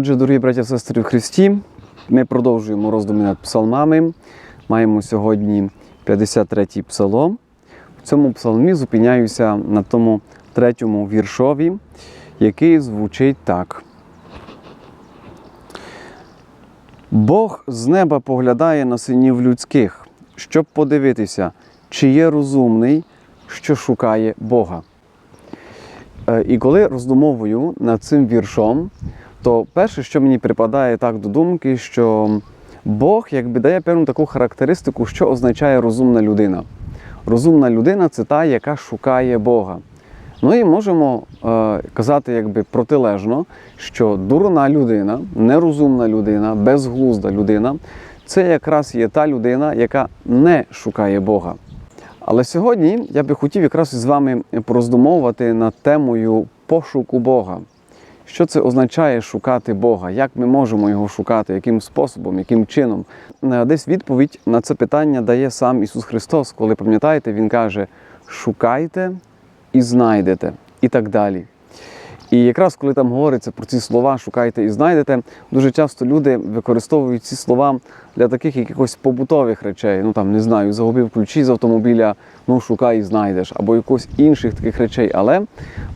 Отже, дорогі браті і сестри в Христі, ми продовжуємо роздуми над псалмами. Маємо сьогодні 53-й псалом. В цьому псалмі зупиняюся на тому третьому віршові, який звучить так. Бог з неба поглядає на синів людських, щоб подивитися, чи є розумний, що шукає Бога. Е, І коли роздумовую над цим віршом, то перше, що мені припадає так до думки, що Бог якби дає певну таку характеристику, що означає розумна людина. Розумна людина це та, яка шукає Бога. Ну і можемо е, казати якби протилежно, що дурна людина, нерозумна людина, безглузда людина це якраз є та людина, яка не шукає Бога. Але сьогодні я би хотів якраз з вами пороздумовувати над темою пошуку Бога. Що це означає шукати Бога? Як ми можемо його шукати? Яким способом, яким чином? Е, Десь відповідь на це питання дає сам Ісус Христос, коли пам'ятаєте, Він каже: шукайте і знайдете, і так далі. І якраз коли там говориться про ці слова шукайте і знайдете, дуже часто люди використовують ці слова для таких якихось побутових речей. Ну там не знаю, загубив ключі з автомобіля, ну шукай і знайдеш, або якось інших таких речей. Але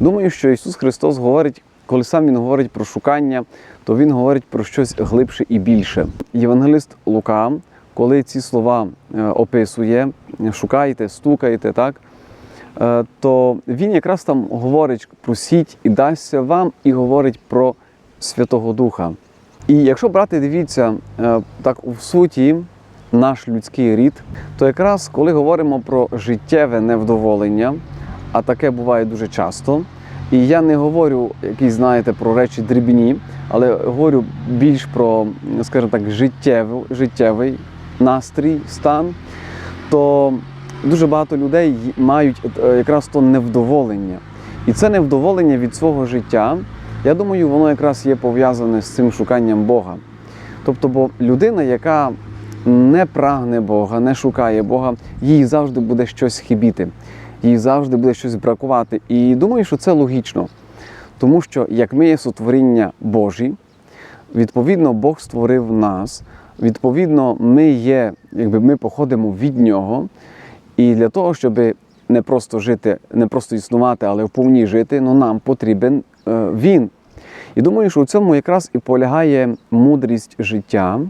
думаю, що Ісус Христос говорить, коли сам Він говорить про шукання, то Він говорить про щось глибше і більше. Євангелист Лука, коли ці слова е, описує, шукайте, стукайте, так. Е, то він якраз там говорить просіть і дасться вам, і говорить про Святого Духа. І якщо брати, дивіться, е, так в суті, наш людський рід, то якраз коли говоримо про життєве невдоволення, а таке буває дуже часто. І я не говорю якісь, знаєте, про речі дрібні, але говорю більш про, скажімо так, життєвий, життєвий настрій, стан, то дуже багато людей мають е, якраз то невдоволення. І це невдоволення від свого життя, я думаю, воно якраз є пов'язане з цим шуканням Бога. Тобто, бо людина, яка не прагне Бога, не шукає Бога, їй завжди буде щось хибіти, їй завжди буде щось бракувати. І думаю, що це логічно. Тому що як ми є сотворіння Божі, відповідно, Бог створив нас, відповідно, ми є, якби ми походимо від Нього. І для того, щоб не просто жити, не просто існувати, але вповні жити, ну нам потрібен е, він. І думаю, що у цьому якраз і полягає мудрість життя,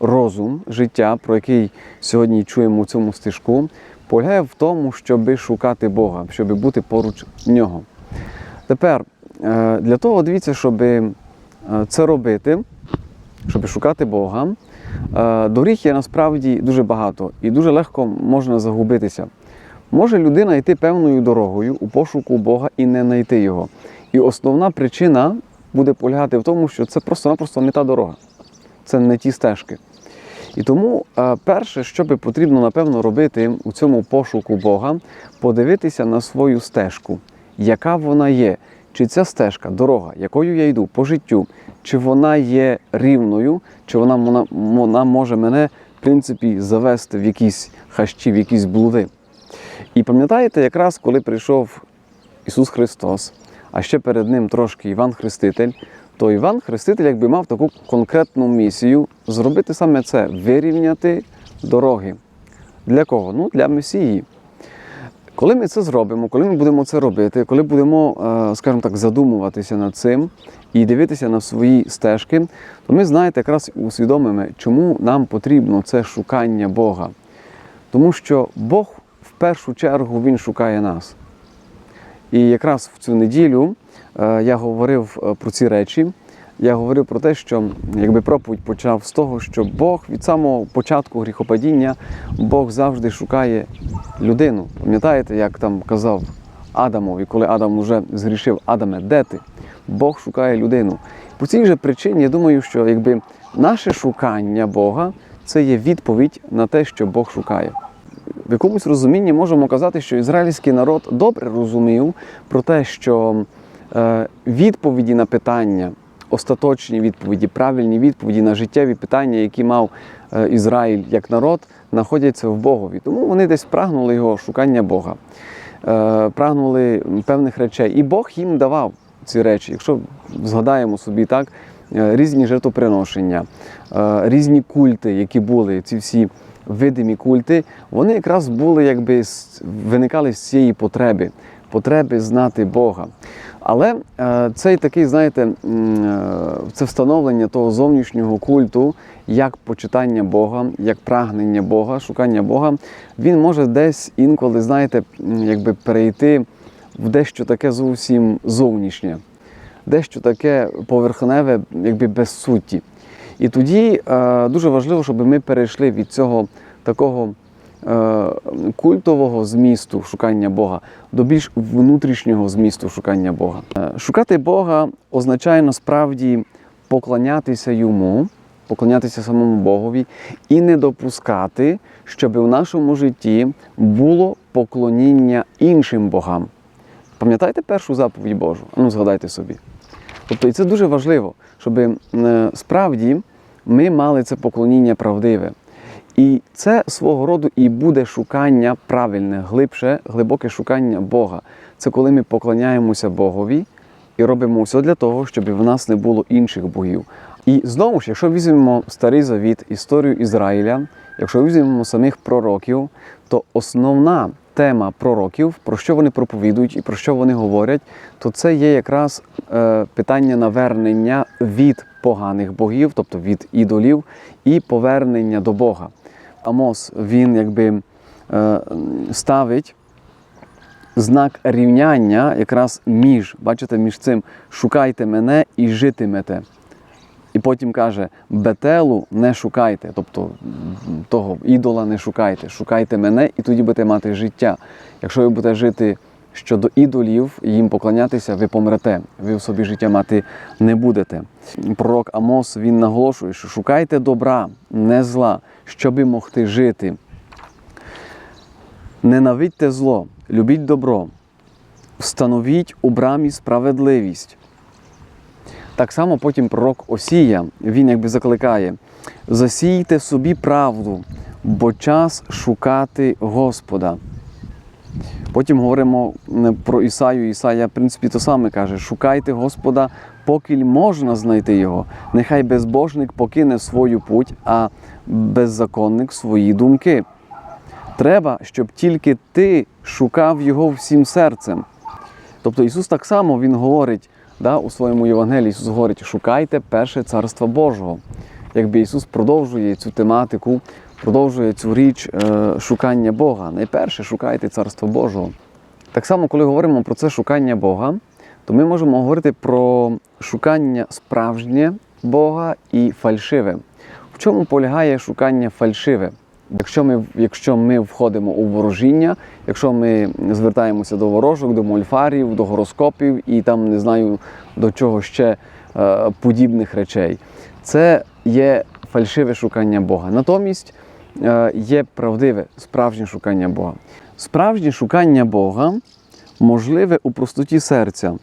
розум життя, про який сьогодні чуємо у цьому стежку, полягає в тому, щоб шукати Бога, щоб бути поруч нього. Тепер, е, для того, дивіться, щоб е, це робити, щоб шукати Бога, е, доріг є насправді дуже багато і дуже легко можна загубитися. Може людина йти певною дорогою у пошуку Бога і не знайти його. І основна причина буде полягати в тому, що це просто-напросто не та дорога, це не ті стежки. І тому е, перше, що би потрібно, напевно, робити у цьому пошуку Бога, подивитися на свою стежку, яка вона є. Чи ця стежка, дорога, якою я йду по життю, чи вона є рівною, чи вона, вона, вона може мене, в принципі, завести в якісь хащі, в якісь блуди. І пам'ятаєте, якраз коли прийшов Ісус Христос, а ще перед ним трошки Іван Хреститель, то Іван Хреститель якби мав таку конкретну місію зробити саме це вирівняти дороги. Для кого? Ну, для Месії. Коли ми це зробимо, коли ми будемо це робити, коли будемо, е, скажімо так, задумуватися над цим і дивитися на свої стежки, то ми знаєте, якраз усвідомимо, чому нам потрібно це шукання Бога. Тому що Бог в першу чергу Він шукає нас. І якраз в цю неділю е, я говорив е, про ці речі. Я говорив про те, що якби проповідь почав з того, що Бог від самого початку гріхопадіння Бог завжди шукає людину. Пам'ятаєте, як там казав Адамові, коли Адам вже згрішив, Адаме, де ти? Бог шукає людину. По цій же причині я думаю, що якби наше шукання Бога це є відповідь на те, що Бог шукає. В якомусь розумінні можемо казати, що ізраїльський народ добре розумів про те, що е, відповіді на питання, остаточні відповіді, правильні відповіді на життєві питання, які мав е, Ізраїль як народ, знаходяться в Богові. Тому вони десь прагнули його шукання Бога, е, прагнули певних речей. І Бог їм давав ці речі. Якщо згадаємо собі так, різні жертвоприношення, різні культи, які були, ці всі видимі культи, вони якраз були, якби виникали з цієї потреби, потреби знати Бога. Але е, цей такий, знаєте, е, це встановлення того зовнішнього культу, як почитання Бога, як прагнення Бога, шукання Бога, він може десь інколи, знаєте, якби перейти в дещо таке зовсім зовнішнє, дещо таке поверхневе, якби без суті. І тоді е, дуже важливо, щоб ми перейшли від цього такого е, культового змісту шукання Бога до більш внутрішнього змісту шукання Бога. Е, Шукати Бога означає насправді поклонятися йому, поклонятися самому Богові і не допускати, щоб у нашому житті було поклоніння іншим богам. Пам'ятаєте першу заповідь Божу? Ну, згадайте собі. Тобто, і це дуже важливо, щоб справді ми мали це поклоніння правдиве. І це свого роду і буде шукання правильне, глибше, глибоке шукання Бога. Це коли ми поклоняємося Богові і робимо все для того, щоб в нас не було інших богів. І знову ж, якщо візьмемо Старий Завіт, історію Ізраїля, якщо візьмемо самих пророків, то основна тема пророків, про що вони проповідують і про що вони говорять, то це є якраз е, питання навернення від поганих богів, тобто від ідолів, і повернення до Бога. Амос він якби е, ставить знак рівняння якраз між, бачите, між цим шукайте мене і житимете. І потім каже: Бетелу не шукайте, тобто того ідола не шукайте, шукайте мене, і тоді будете мати життя. Якщо ви будете жити щодо ідолів, їм поклонятися, ви помрете, ви в собі життя мати не будете. Пророк Амос він наголошує, що шукайте добра, не зла, щоби могти жити. Ненавидьте зло, любіть добро, встановіть у брамі справедливість. Так само потім пророк Осія, він якби закликає: засійте собі правду, бо час шукати Господа. Потім говоримо про Ісаю. Ісая, в принципі, то саме каже: шукайте Господа, поки можна знайти Його. Нехай безбожник покине свою путь, а беззаконник свої думки. Треба, щоб тільки ти шукав Його всім серцем. Тобто Ісус так само Він говорить да, у своєму Євангелії, Ісус говорить, шукайте перше Царства Божого. Якби Ісус продовжує цю тематику, продовжує цю річ е, шукання Бога. Найперше шукайте Царство Божого. Так само, коли говоримо про це шукання Бога, то ми можемо говорити про шукання справжнє Бога і фальшиве. В чому полягає шукання фальшиве? Якщо ми, якщо ми входимо у ворожіння, якщо ми звертаємося до ворожок, до мольфарів, до гороскопів і там не знаю до чого ще е, подібних речей, це є фальшиве шукання Бога. Натомість е, є правдиве, справжнє шукання Бога. Справжнє шукання Бога можливе у простоті серця,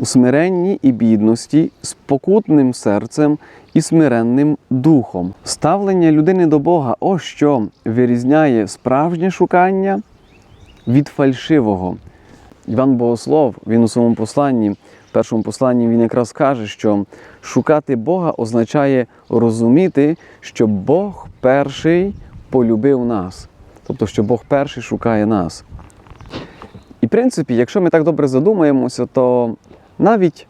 у смиренні і бідності, з покутним серцем і смиренним духом. Ставлення людини до Бога ось що вирізняє справжнє шукання від фальшивого. Іван Богослов, він у своєму посланні, в першому посланні, він якраз каже, що шукати Бога означає розуміти, що Бог перший полюбив нас. Тобто, що Бог перший шукає нас. І, в принципі, якщо ми так добре задумаємося, то навіть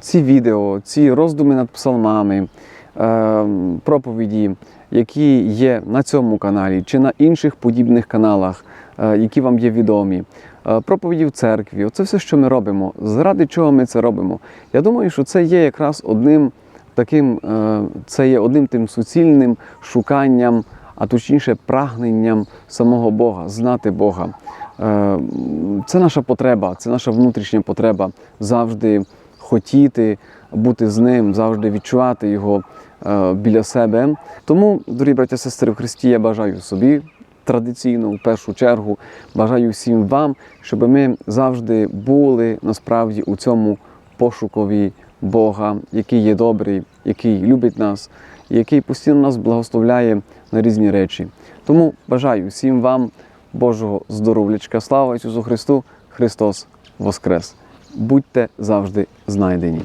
ці відео, ці роздуми над псалмами, е, проповіді, які є на цьому каналі чи на інших подібних каналах, е, які вам є відомі, е, проповіді в церкві, це все, що ми робимо. Заради чого ми це робимо? Я думаю, що це є якраз одним таким, це є одним тим суцільним шуканням, а точніше прагненням самого Бога, знати Бога. Е, Це наша потреба, це наша внутрішня потреба завжди хотіти бути з ним, завжди відчувати його е, біля себе. Тому, дорогі браття сестри в Христі, я бажаю собі традиційно, в першу чергу, бажаю всім вам, щоб ми завжди були насправді у цьому пошукові Бога, який є добрий, який любить нас, який постійно нас благословляє на різні речі. Тому бажаю всім вам Божого здоров'ячка. Слава Ісусу Христу! Христос Воскрес! Будьте завжди знайдені!